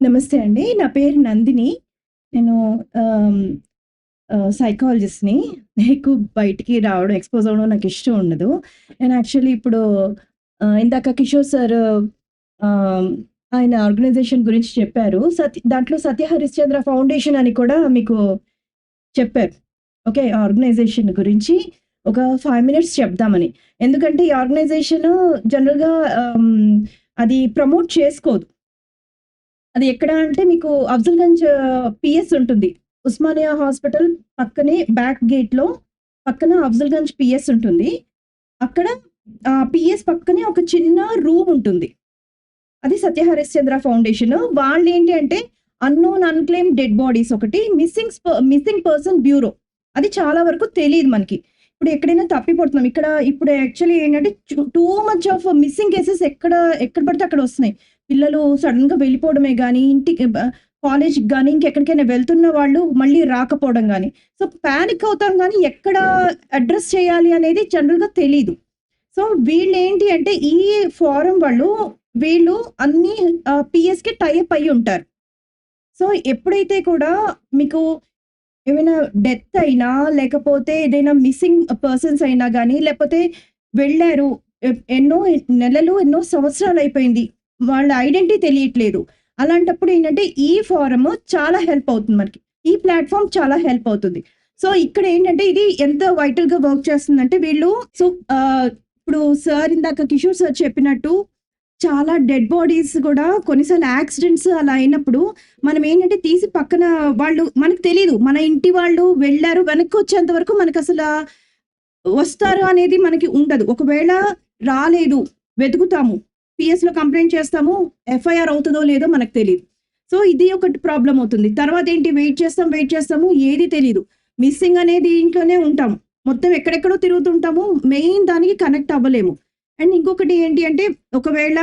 నమస్తే అండి. నా పేరు నందిని. నేను సైకాలజిస్ట్‌ని. ఎక్కువ బయటికి రావడం, ఎక్స్‌పోజ్ అవ్వడం ఇష్టం ఉండదు. నేను యాక్చువల్లీ ఇప్పుడు ఇందాక కిషోర్ సార్ ఆయన ఆర్గనైజేషన్ గురించి చెప్పారు. సత్య దాంట్లో సత్య హరిశ్చంద్ర ఫౌండేషన్ అని కూడా మీకు చెప్పారు. ఓకే. ఆర్గనైజేషన్ గురించి ఒక ఫైవ్ మినిట్స్ చెప్దామని. ఎందుకంటే ఈ ఆర్గనైజేషన్ జనరల్‌గా అది ప్రమోట్ చేసుకోదు. అది ఎక్కడ అంటే మీకు అఫ్జల్‌గంజ్ పిఎస్ ఉంటుంది. ఉస్మానియా హాస్పిటల్ పక్కనే బ్యాక్ గేట్‌లో పక్కన అఫ్జల్‌గంజ్ పిఎస్ ఉంటుంది. అక్కడ పిఎస్ పక్కనే ఒక చిన్న రూమ్ ఉంటుంది. అది సత్య హరిశ్చంద్ర ఫౌండేషన్. వాళ్ళేంటి అంటే అన్‌నోన్, అన్క్లెయిమ్ డెడ్ బాడీస్ ఒకటి, మిస్సింగ్ మిస్సింగ్ పర్సన్ బ్యూరో. అది చాలా వరకు తెలియదు మనకి. ఇప్పుడు ఎక్కడైనా తప్పిపోతున్నాం. ఇక్కడ ఇప్పుడు యాక్చువల్లీ ఏంటంటే too much of missing cases ఎక్కడ ఎక్కడ పడితే అక్కడ వస్తున్నాయి. పిల్లలు సడన్గా వెళ్ళిపోవడమే కానీ ఇంటికి బ కాలేజ్‌కి గానీ, ఇంకెక్కడికైనా వెళ్తున్న వాళ్ళు మళ్ళీ రాకపోవడం కానీ సో, ప్యానిక్ అవుతాం కానీ ఎక్కడ అడ్రస్ చేయాలి అనేది జనరల్‌గా తెలీదు. సో, వీళ్ళు ఏంటి అంటే ఈ ఫారం వాళ్ళు వీళ్ళు అన్ని పిఎస్కి టైప్ టై అప్ ఉంటారు. సో, ఎప్పుడైతే కూడా మీకు ఏమైనా డెత్ అయినా, లేకపోతే ఏదైనా మిస్సింగ్ పర్సన్స్ అయినా కానీ లేకపోతే వెళ్ళారు ఎన్నో నెలలు, ఎన్నో సంవత్సరాలు అయిపోయింది వాళ్ళ ఐడెంటిటీ తెలియట్లేదు. అలాంటప్పుడు ఏంటంటే ఈ ఫారం చాలా హెల్ప్ అవుతుంది మనకి. ఈ ప్లాట్ఫామ్ చాలా హెల్ప్ అవుతుంది. సో, ఇక్కడ ఏంటంటే ఇది ఎంత వైటల్‌గా వర్క్ చేస్తుందంటే వీళ్ళు సో, ఇప్పుడు సార్ ఇందాక కిషోర్ సార్ చెప్పినట్టు చాలా డెడ్ బాడీస్ కూడా కొన్నిసార్లు యాక్సిడెంట్స్ అలా అయినప్పుడు మనం ఏంటంటే తీసి పక్కన వాళ్ళు మనకు తెలియదు మన ఇంటి వాళ్ళు వెళ్ళారు వెనక్కి వచ్చేంత వరకు అసలు వస్తారు అనేది మనకి ఉండదు. ఒకవేళ రాలేదు వెతుకుతాము. పీఎస్‌లో కంప్లైంట్ చేస్తాము. ఎఫ్ఐఆర్ అవుతుందో లేదో మనకు తెలియదు సో, ఇది ఒకటి ప్రాబ్లం అవుతుంది. తర్వాత ఏంటి వెయిట్ చేస్తాం, వెయిట్ చేస్తాము. ఏది తెలియదు మిస్సింగ్ అనేది దీంట్లోనే ఉంటాము. మొత్తం ఎక్కడెక్కడో తిరుగుతుంటాము. మెయిన్ దానికి కనెక్ట్ అవ్వలేము. అండ్ ఇంకొకటి ఏంటి అంటే ఒకవేళ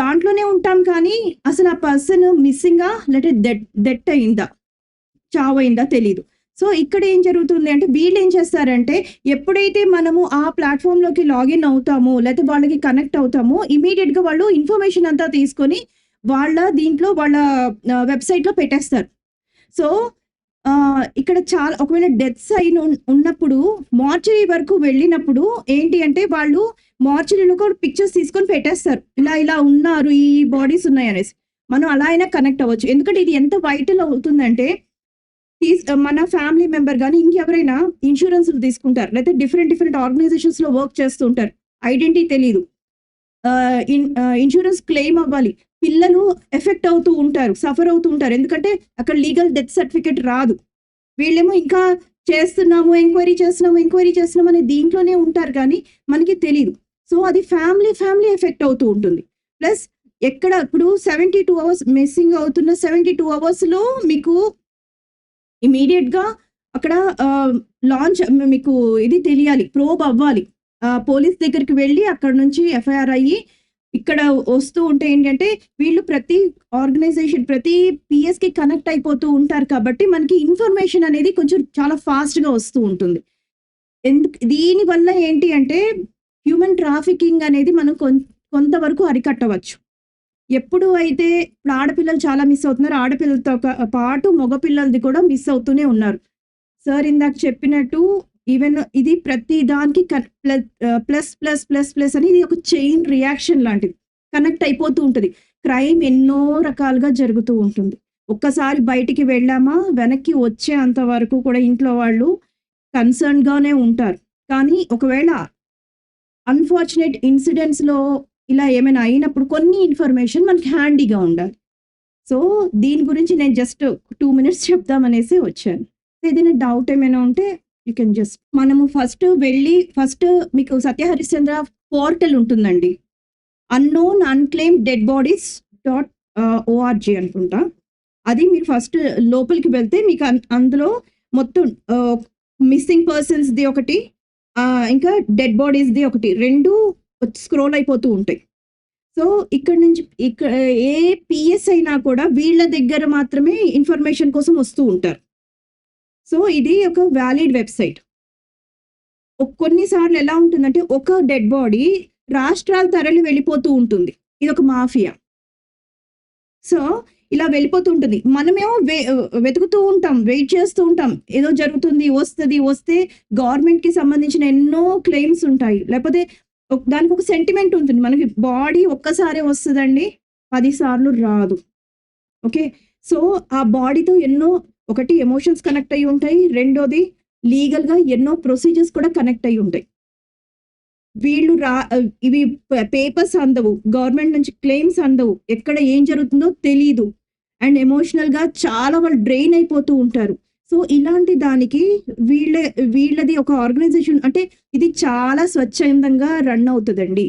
దాంట్లోనే ఉంటాం కానీ అసలు ఆ పర్సన్ మిస్సింగా లేకపోతే డెట్ డెట్ అయిందా? చావయిందా తెలీదు. సో, ఇక్కడ ఏం జరుగుతుంది అంటే వీళ్ళేం చేస్తారంటే ఎప్పుడైతే మనము ఆ ప్లాట్ఫామ్లోకి లాగిన్ అవుతామో, లేకపోతే వాళ్ళకి కనెక్ట్ అవుతామో ఇమీడియట్గా వాళ్ళు ఇన్ఫర్మేషన్ అంతా తీసుకొని వాళ్ళ దీంట్లో వాళ్ళ వెబ్‌సైట్‌లో పెట్టేస్తారు. సో, ఇక్కడ చాలా ఒకవేళ డెత్స్ అయిన ఉన్నప్పుడు మార్చరీ వరకు వెళ్ళినప్పుడు ఏంటి అంటే వాళ్ళు మార్చరీలో కూడా పిక్చర్స్ తీసుకొని పెట్టేస్తారు. ఇలా ఇలా ఉన్నారు. ఈ బాడీస్ ఉన్నాయి అనేసి మనం అలా అయినా కనెక్ట్ అవ్వచ్చు. ఎందుకంటే ఇది ఎంత వైటల్ అవుతుందంటే Uh, మన ఫ్యామిలీ మెంబర్ కానీ ఇంకెవరైనా ఇన్సూరెన్స్ తీసుకుంటారు. లేతే డిఫరెంట్ డిఫరెంట్ ఆర్గనైజేషన్స్‌లో వర్క్ చేస్తూ ఉంటారు. ఐడెంటిటీ తెలియదు ఇన్సూరెన్స్ ఇన్ క్లెయిమ్ అవ్వాలి. పిల్లలు ఎఫెక్ట్ అవుతూ ఉంటారు. సఫర్ అవుతూ ఉంటారు. ఎందుకంటే అక్కడ లీగల్ డెత్ సర్టిఫికేట్ రాదు. వీళ్ళేమో ఇంకా చేస్తున్నాము, ఎంక్వైరీ చేస్తున్నాము, ఎంక్వైరీ చేస్తున్నాము అనే దీంట్లోనే ఉంటారు కానీ మనకి తెలియదు సో, అది ఫ్యామిలీ ఫ్యామిలీ ఎఫెక్ట్ అవుతూ ఉంటుంది. ప్లస్ ఎక్కడ ఇప్పుడు 72 అవర్స్ మిస్సింగ్ అవుతున్న 72 అవర్స్‌లో మీకు ఇమీడియట్గా అక్కడ లాంచ్ మీకు ఇది తెలియాలి. ప్రోబ్ అవ్వాలి. పోలీస్ దగ్గరికి వెళ్ళి అక్కడి నుంచి ఎఫ్ఐఆర్ అయ్యి ఇక్కడ వస్తూ ఉంటే ఏంటంటే వీళ్ళు ప్రతి ఆర్గనైజేషన్ ప్రతి పీఎస్‌కి కనెక్ట్ అయిపోతూ ఉంటారు కాబట్టి మనకి ఇన్ఫర్మేషన్ అనేది కొంచెం చాలా ఫాస్ట్‌గా వస్తూ ఉంటుంది. ఎందుకు దీనివల్ల ఏంటి అంటే హ్యూమన్ ట్రాఫికింగ్ అనేది మనం కొం కొంతవరకు అరికట్టవచ్చు. ఎప్పుడు అయితే ఇప్పుడు ఆడపిల్లలు చాలా మిస్ అవుతున్నారు. ఆడపిల్లలతో పాటు మగపిల్లలది కూడా మిస్ అవుతూనే ఉన్నారు. సార్ ఇందాక చెప్పినట్టు ఈవెన్ ఇది ప్రతి దానికి plus plus, plus, plus, plus అని ఇది ఒక చైన్ రియాక్షన్ లాంటిది. కనెక్ట్ అయిపోతూ ఉంటుంది క్రైమ్ ఎన్నో రకాలుగా జరుగుతూ ఉంటుంది. ఒక్కసారి బయటికి వెళ్ళామా వెనక్కి వచ్చేంత వరకు కూడా ఇంట్లో వాళ్ళు కన్సర్న్‌గానే ఉంటారు. కానీ ఒకవేళ అన్‌ఫార్చునేట్ ఇన్సిడెంట్స్‌లో ఇలా ఏమైనా అయినప్పుడు కొన్ని ఇన్ఫర్మేషన్ మనకి హ్యాండీగా ఉండాలి. సో, దీని గురించి నేను జస్ట్ టూ మినిట్స్ చెప్దామనేసి వచ్చాను. ఏదైనా డౌట్ ఏమైనా ఉంటే యూ కెన్ జస్ట్ మనము ఫస్ట్ వెళ్ళి ఫస్ట్ మీకు సత్యహరిశ్చంద్ర పోర్టల్ ఉంటుందండి. Unknown unclaim dead bodies dot ORG అనుకుంటా. అది మీరు ఫస్ట్ లోపలికి వెళ్తే మీకు అన్ అందులో మొత్తం uh, మిస్సింగ్ పర్సన్స్‌ది ఒకటి uh, ఇంకా డెడ్ బాడీస్‌ది ఒకటి రెండు స్క్రోల్ అయిపోతూ ఉంటాయి. సో, ఇక్కడ నుంచి ఇక్కడ ఏ పిఎస్ అయినా కూడా వీళ్ళ దగ్గర మాత్రమే ఇన్ఫర్మేషన్ కోసం వస్తూ ఉంటారు. సో, ఇది ఒక వ్యాలిడ్ వెబ్‌సైట్. కొన్నిసార్లు ఎలా ఉంటుందంటే ఒక డెడ్ బాడీ రాష్ట్రాలు తరలి వెళ్ళిపోతూ ఉంటుంది. ఇది ఒక మాఫియా. సో ఇలా వెళ్ళిపోతూ ఉంటుంది మనమేమో వె వెతుకుతూ ఉంటాం వెయిట్ చేస్తూ ఉంటాం ఏదో జరుగుతుంది వస్తుంది వస్తే గవర్నమెంట్కి సంబంధించిన ఎన్నో క్లెయిమ్స్ ఉంటాయి లేకపోతే దానికి ఒక సెంటిమెంట్ ఉంటుంది. మనకి బాడీ ఒక్కసారి వస్తుందండి పది సార్లు రాదు. ఓకే సో ఆ బాడీతో ఎన్నో ఒకటి ఎమోషన్స్ కనెక్ట్ అయి ఉంటాయి. రెండోది లీగల్గా ఎన్నో ప్రొసీజర్స్ కూడా కనెక్ట్ అయి ఉంటాయి. వీళ్ళు రా ఇవి పేపర్స్ అందవు. గవర్నమెంట్ నుంచి క్లెయిమ్స్ అందవు. ఎక్కడ ఏం జరుగుతుందో తెలీదు. అండ్ ఎమోషనల్గా చాలా వాళ్ళు డ్రెయిన్ అయిపోతూ ఉంటారు. సో ఇలాంటి దానికి వీళ్ళ వీళ్ళది ఒక ఆర్గనైజేషన్ అంటే ఇది చాలా స్వచ్ఛందంగా రన్ అవుతుందండి.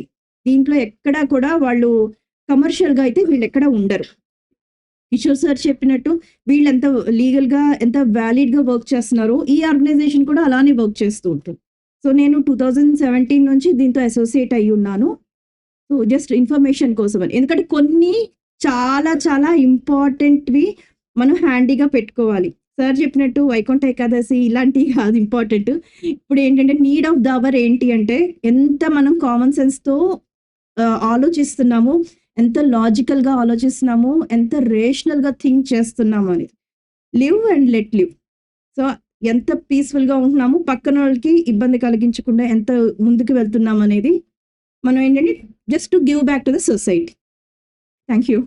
దీంట్లో ఎక్కడా కూడా వాళ్ళు కమర్షియల్గా అయితే వీళ్ళు ఎక్కడ ఉండరు. కిషోర్ సార్ చెప్పినట్టు వీళ్ళు ఎంత లీగల్గా ఎంత వ్యాలిడ్గా వర్క్ చేస్తున్నారో ఈ ఆర్గనైజేషన్ కూడా అలానే వర్క్ చేస్తూ ఉంటుంది. సో నేను టూ థౌజండ్ సెవెంటీన్ నుంచి దీంతో అసోసియేట్ అయి ఉన్నాను. సో జస్ట్ ఇన్ఫర్మేషన్ కోసం అని ఎందుకంటే కొన్ని చాలా చాలా ఇంపార్టెంట్వి మనం హ్యాండీగా పెట్టుకోవాలి. సార్ చెప్పినట్టు వైకుంఠ ఏకాదశి ఇలాంటివి కాదు ఇంపార్టెంట్ ఇప్పుడు ఏంటంటే నీడ్ ఆఫ్ ద అవర్ ఏంటి అంటే ఎంత మనం కామన్ సెన్స్తో ఆలోచిస్తున్నాము ఎంత లాజికల్గా ఆలోచిస్తున్నాము ఎంత రేషనల్గా థింక్ చేస్తున్నాము అని. Live and let live so ఎంత పీస్ఫుల్గా ఉంటున్నాము పక్కన వాళ్ళకి ఇబ్బంది కలిగించకుండా ఎంత ముందుకు వెళ్తున్నాం అనేది మనం ఏంటంటే just to give back to the society thank you